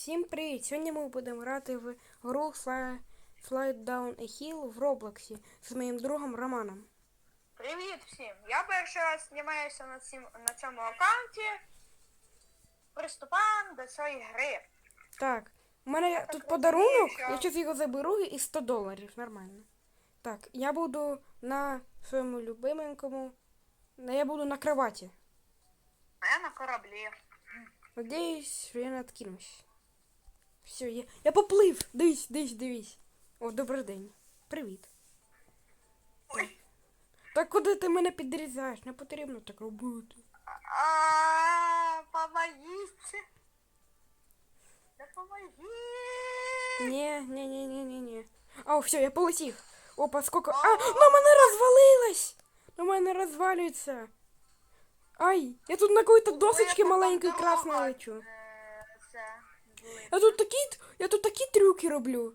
Всім привіт! Сьогодні ми будемо грати в гру Fly, Fly Down a Hill в Роблоксі з моїм другом Романом. Привіт всім! Я перший раз знімаюся на, цім, на цьому аккаунті. Приступаємо до цієї гри. Так, у мене так тут подарунок, я зараз його заберу і 100 доларів, нормально. Так, я буду на своєму любименькому. на- Я буду на кроваті. А я на кораблі. Надіюсь, що я не откинусь. Все, я, я поплив. Дивись, дивись, дивись. О, добрий день. Привіт. Ой. Так куди ти мене підрізаєш? Не потрібно так робити. А, помогите! Да помогите! Ні, ні, ні, ні, ні, ні. А, все, я полетів. Опа, сколько. А, на мене розвалилось! На мене розвалюється. Ай, я тут на какой-то досочці маленької красною лечу. Я тут такі, я тут такі трюки роблю.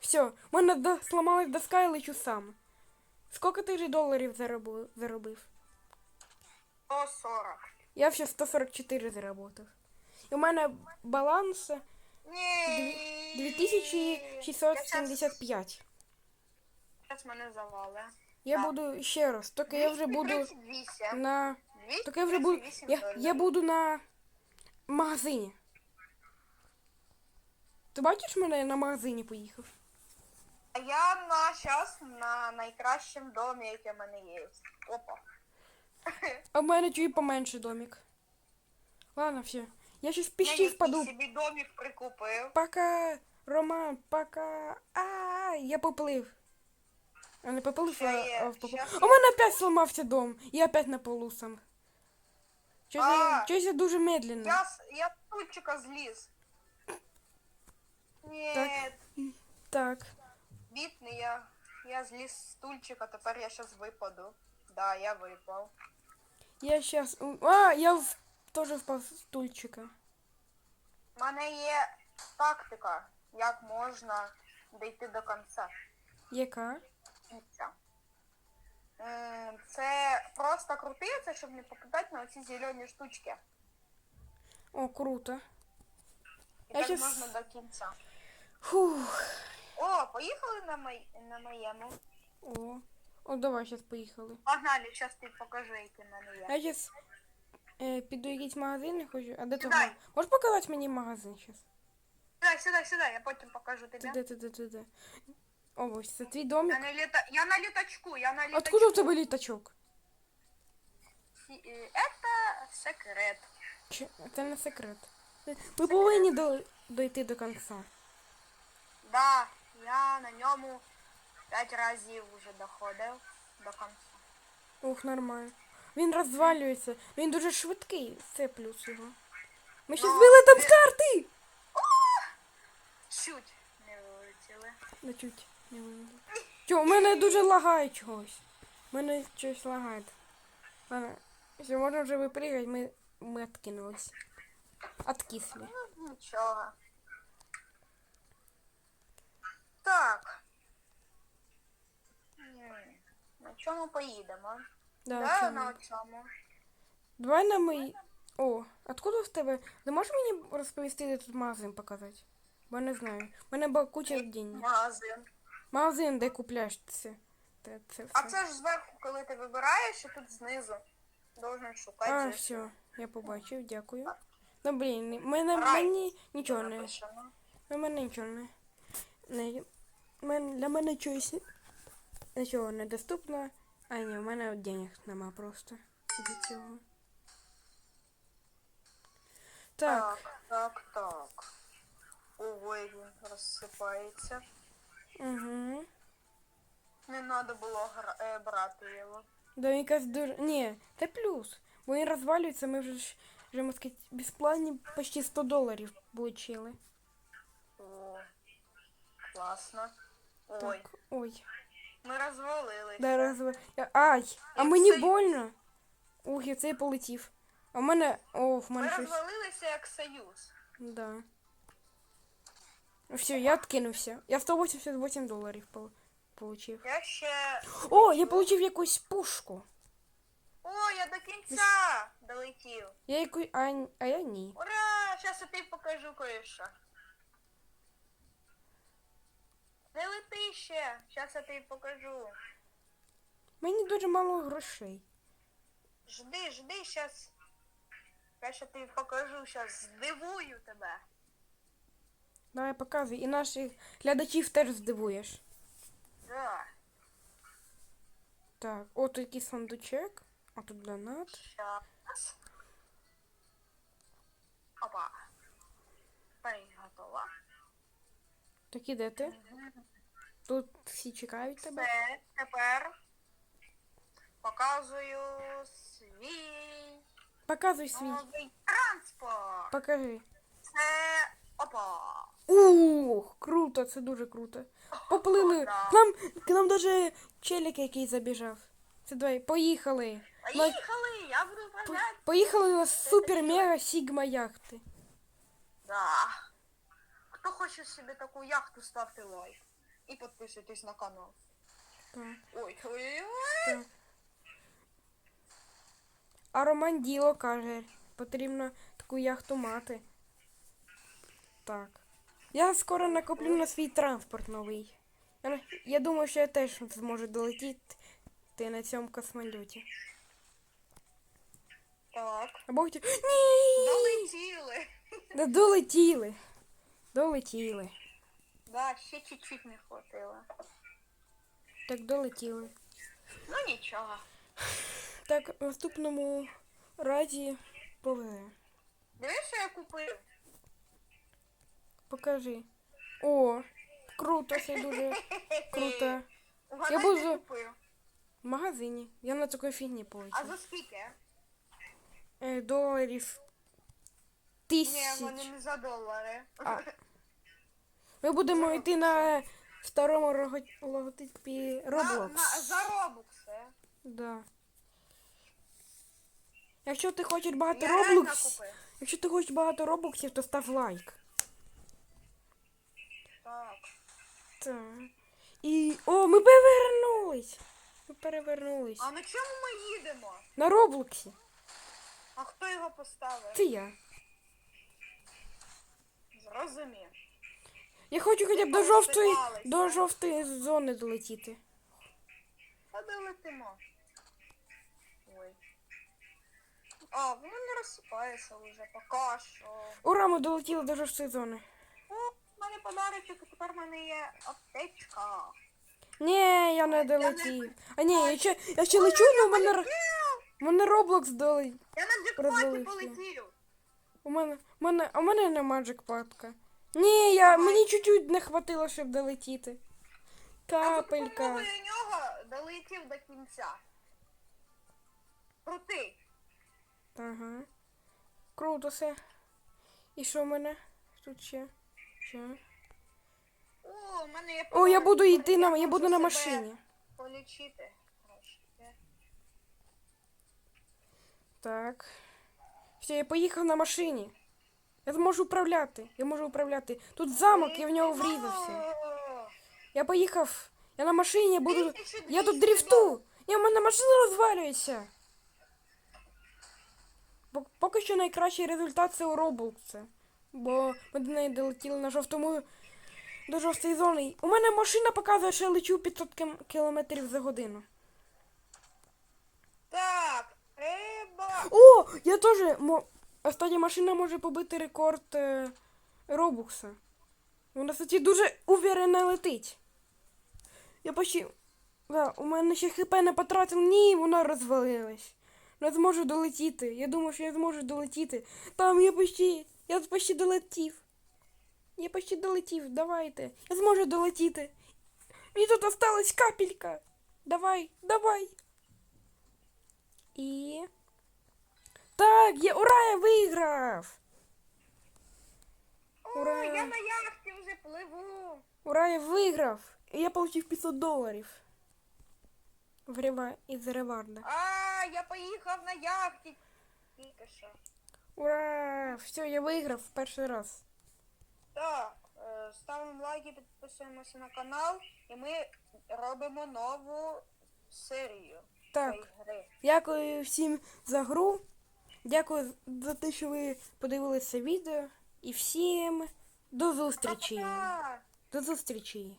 Все, в мене до, сломалась доска і лечу сам. Скільки ти вже доларів заробив? заробив? 140. Я вже 144 заработав. І у мене баланс Ні. 2675. Зараз мене завали. Я Так. буду ще раз, тільки я вже буду 238. на. Тільки я вже буду. Я, я буду на магазині. Ти бачиш мене я на магазині поїхав? А я на щас на найкращому домі, який в мене є. Опа. А в мене чуть поменше домик. Ладно, все. Я щас в Я піщі впаду. собі домик прикупив. Пока, Роман, пока. А, я поплив. А не поплив, а, а поплив. У мене опять сломався дом. Я опять на полу сам. Щось я, А. щось я дуже медленно. Я, с- я з стульчика зліз. Ні, Так. бідний я. Я зліз з стульчика, тепер я щас випаду. Да, я випав. Я сейчас... А, я в... тоже впав з стульчика. У мене є тактика, як можна дійти до кінця. Яка? кінця. М, Це просто крутиться, щоб не попадати на оці зелені штучки. О, круто. І Я так щас- можна до кінця. Фух. О, поїхали на, мой... на моєму. О. О, давай сейчас поїхали. Погнали, зараз ти покажи, в мене є. Я сейчас е, піду якийсь магазин я хочу. А де ти? Сідай. Можеш показати мені магазин сейчас? Сюди, сюди, сюди, я потім покажу тобі. Туди, туди, туди. О, ось це твій домик. Я на, літа... я на літачку, я на літачку. Откуда у тебе літачок? Сі- е, Это секрет. Чи... Це не секрет. Ви повинні до... дойти до кінця. Да, я на ньому п'ять разів вже доходив до кінця. Ух, нормально. Він розвалюється. Він дуже швидкий. Це плюс його. Ми ще Ну, вилетимо з карти! Чуть не вилетіли. Не чуть не вилетів. Чо, у мене дуже лагає чогось. У мене щось лагає. Ладно, все, можна вже випригати, ми, ми откинулись. Откисли. Ну, нічого. Так. М, На чому поїдемо? Да, Да, чому? на цьому. Давай на мої. О, откуда в тебе? Ти можеш мені розповісти, де тут магазин показати? Бо я не знаю. У мене була куча денег. Магазин. Магазин, де купляєш це. Це, це А все. це ж зверху, коли ти вибираєш, і тут знизу. Должен шукати. А, же. все, я побачив, дякую. Ну блін, мене, Рай. мені нічого не. Напишемо. На мене нічого не. Для мене щось нічого не доступно. А ні, у мене денег нема просто від цього. Так, Так, так, так. Ой, він розсипається. угу. Не треба було гра- е, брати його. Да якась дуже. Ні, це плюс. Бо він розвалюється, ми вже ж вже, можна сказати, безплатні почти 100 доларів получили. О, класно. Ой, Так, ой. ми розвалилися. Да, розв... я- Ай! А Як мені союз. больно. Ух, я це полетів. А в мене. О, в Ми мене щось. розвалилися як союз. Да. Ну все, я откинувся. Я 188 доларів пол- получив. Я ще. О, я получив якусь пушку. О, я до кінця долетів. Я яку... а, а я ні. Ура! Зараз я тобі покажу кое-що. Не лети ще. Зараз я тобі покажу. Мені дуже мало грошей. Жди, жди, щас. Я ще тобі покажу, щас здивую тебе. Давай показуй. І наших глядачів теж здивуєш. Да. Так, от який сундучок. А тут донат. Щас. Опа. Готова. Так і де ти? Тут всі чекають тебе. Все, тепер показую свій Показуй свій. новий транспорт. Покажи. Це опа. Ух, круто, це дуже круто. Поплили. К нам, к нам даже челік який забіжав. Це давай, поїхали. На- Поїхали, я буду по- управляти. Поїхали на супер мега сігма яхти. Да. Хто хоче собі таку яхту, ставте лайк. І підписуйтесь на канал. Так, Ой, так. А Роман Діло каже, потрібно таку яхту мати. Так. Я скоро накоплю на свій транспорт новий. Я, я думаю, що я теж зможу долетіти на цьому космольоті. Так. Або хотів... Ні! Долетіли. Долетіли. Долетіли. Да, ще чуть-чуть не хватило. Так, долетіли. Ну нічого. Так, в наступному разі повезе. Дивись, що я купив. Покажи. О, круто, це дуже круто. Я буду- де купив. В магазині. Я на такій фігні А за скільки? Е, доларів Ні, тисяч. вони не за долари. А. Ми будемо йти на старому рого- логотипі Roblox. на, за робокси. Да. Якщо ти хочеш багато Roblox, якщо ти хочеш багато робоксів, то став лайк. Так. Так. І. О, ми перевернулись! Ми перевернулись. А на чому ми їдемо? На Роблоксі. А хто його поставив? Це я. Зрозумів. Я хочу хоча б до жовтої, до жовтої зони долетіти. А де летимо? Ой. А, воно не розсипається вже, поки що. Ура, ми долетіли до жовтої зони. О, в мене подарочок, і тепер в мене є аптечка. Ні, я не долетів. А ні, я ще, я ще лечу, але у мене, р- у мене Роблокс долетів. Я на джекпоті Розвалився. полетів. У мене, у мене, а у мене нема джекпотка. Ні, я, мені чуть-чуть не хватило, щоб долетіти. А за Капелька. допомогою нього долетів до кінця. Крутий. Ага. Круто все. І що в мене? Тут ще? Ще. О, у мене є О, я буду йти на, я буду на машині. Полічити. Так. Все, я поїхав на машині. Я зможу управляти. Я можу управляти. Тут замок, я в нього врізався. Я поїхав. Я на машині буду. Я тут дрифту. Я в мене машина розвалюється. Поки що найкращий результат це у Роблокса. Бо ми до неї долетіли на жовтому до жовтої зони. У мене машина показує, що я лечу 500 км за годину. Так, треба. О, я теж. Остання машина може побити рекорд е... Робукса. Вона, кстати, дуже уверенно летить. Я почти. Да, у мене ще хп не потратив. Ні, вона розвалилась. Не зможу долетіти. Я думаю, що я зможу долетіти. Там я почти. Я почти долетів. Я почти долетів. Давайте. Я зможу долетіти. Мені тут осталась капелька. Давай, давай. І. Так, я ура, я виграв! О, Ура! я на яхті вже пливу. Ура, я виграв! І я получив 500 доларів. В із реварда. А, я поїхав на яхті. Тільки що. Ура! Все, я виграв в перший раз. Так, е, ставимо лайки, підписуємося на канал, і ми робимо нову серію Так, цієї гри. дякую всім за гру. Дякую за те, що ви подивилися відео. І всім до зустрічі. До зустрічі.